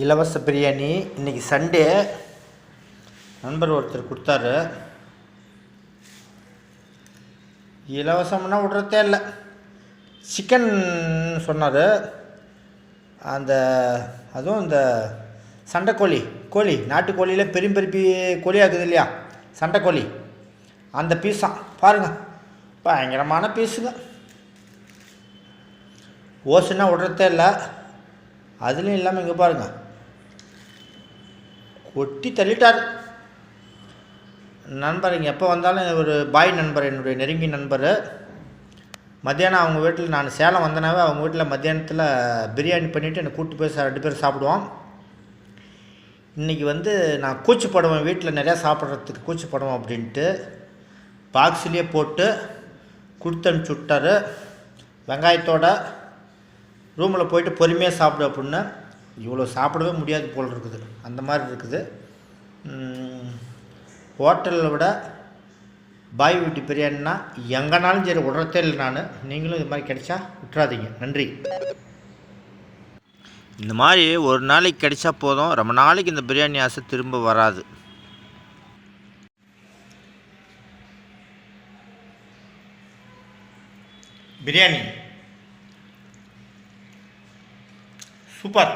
இலவச பிரியாணி. இன்னைக்கு சண்டே நண்பர் ஒருத்தர் கொடுத்தாரு. இலவசம்னா விட்றதே இல்லை. சிக்கன் சொன்னார். அந்த அதுவும் இந்த சண்டைக்கோழி கோழி நாட்டுக்கோழியில் பெரிய பெருப்பி கோழியாக இருக்குது இல்லையா? சண்டைக்கோழி அந்த பீஸ் தான் பாருங்கள் பயங்கரமான பீஸுங்க ஓசுன்னா விட்றதே இல்லை. அதுலேயும் இல்லாமல் இங்கே பாருங்கள் கொட்டி தள்ளிட்டார். நண்பர் இங்கே எப்போ வந்தாலும் ஒரு பாய் நண்பர் என்னுடைய நெருங்கிய நண்பர். மத்தியானம் அவங்க வீட்டில் நான் சேலம் வந்தனாவே அவங்க வீட்டில் மத்தியானத்தில் பிரியாணி பண்ணிவிட்டு என்னை கூப்பிட்டு போய் சா- ரெண்டு பேரும் சாப்பிடுவோம். இன்றைக்கி வந்து நான் கூச்சப்படுவேன் வீட்டில் நிறையா சாப்பிட்றதுக்கு கூச்சப்படுவோம் அப்படின்ட்டு பாக்ஸ்லேயே போட்டு கொடுத்து அனுப்பிச்சி விட்டாரு. வெங்காயத்தோட ரூமில் போயிட்டு பொறுமையாக சாப்பிடு அப்படின்னு இவ்வளோ சாப்பிடவே முடியாது போல் இருக்குது. அந்த மாதிரி இருக்குது. ஹோட்டலில் விட பாய் வீட்டு பிரியாணினா எங்கேனாலும் சரி விட்றதே இல்லை நான். நீங்களும் இது மாதிரி கிடைச்சா விட்றாதீங்க நன்றி. இந்த மாதிரி ஒரு நாளைக்கு கிடைச்சா போதும். ரொம்ப நாளைக்கு இந்த பிரியாணி ஆசை திரும்ப வராது. பிரியாணி. சூப்பர்